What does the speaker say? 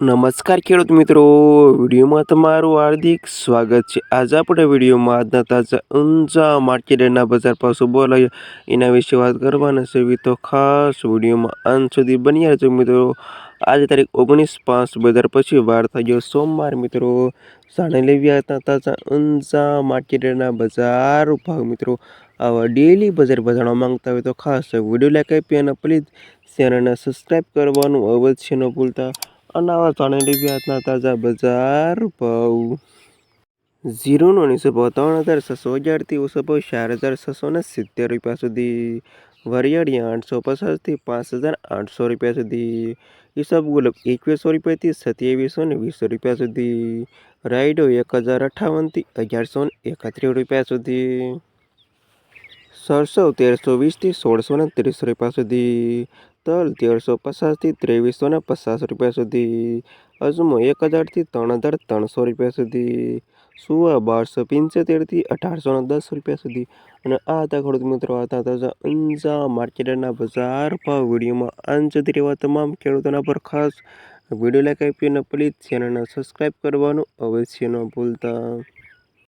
નમસ્કાર ખેડૂત મિત્રો, વિડીયોમાં તમારું હાર્દિક સ્વાગત છે. આજે આપણે વિડીયોમાં આજના તાજા ઊંઝા માર્કેટના બજાર પાસે બોલાય એના વિશે વાત કરવાના છે. તો ખાસ વિડીયોમાં અંત સુધી બન્યા રહેજો મિત્રો. આજે તારીખ ઓગણીસ પાંચ બજાર પછી વાર ગયો સોમવાર મિત્રો. જાણી લેવી આજના તાજા ઊંઝા માર્કેટના બજાર ભાગ મિત્રો. આવા ડેલી બજાર જાણવા માંગતા હોય તો ખાસ વીડિયો લાઈક આપી અને પ્લીઝ ચેનલને સબસ્ક્રાઈબ કરવાનું અવશ્ય ન ભૂલતા. અને આવા જાણી લેવી તાજા બજાર ભાવ. ઝીરોનો નીચો ભાવ ત્રણ હજાર છસો અગિયારથી ઓછો ભાવ ચાર હજાર છસો ને સિત્તેર રૂપિયા સુધી. વરિયાળી આઠસો પચાસથી પાંચ હજાર આઠસો રૂપિયા સુધી. હિસાબ ગુલબ એકવીસો રૂપિયાથી સત્યાવીસો ને વીસો રૂપિયા સુધી. રાયડો એક હજાર અઠ્ઠાવનથી અગિયારસો ને એકત્રીસ રૂપિયા સુધી. સરસો તેરસો વીસથી સોળસો ને ત્રીસ રૂપિયા સુધી, તલ તેરસો પચાસથી ત્રેવીસો ને પચાસ રૂપિયા સુધી, અજમો એક હજારથી ત્રણ હજાર ત્રણસો રૂપિયા સુધી, સુવા બારસો પંચોતેરથી અઢારસો ને દસ રૂપિયા સુધી. અને આ હતા ખેડૂત મિત્રો હતા ઊંઝા માર્કેટના બજાર ભાવ વિડીયોમાં અંજ રહેવા તમામ ખેડૂતોના પર ખાસ વીડિયો લાઈક આપી પ્લીઝ ચેનલને સબસ્ક્રાઈબ કરવાનું અવશ્ય ન ભૂલતા.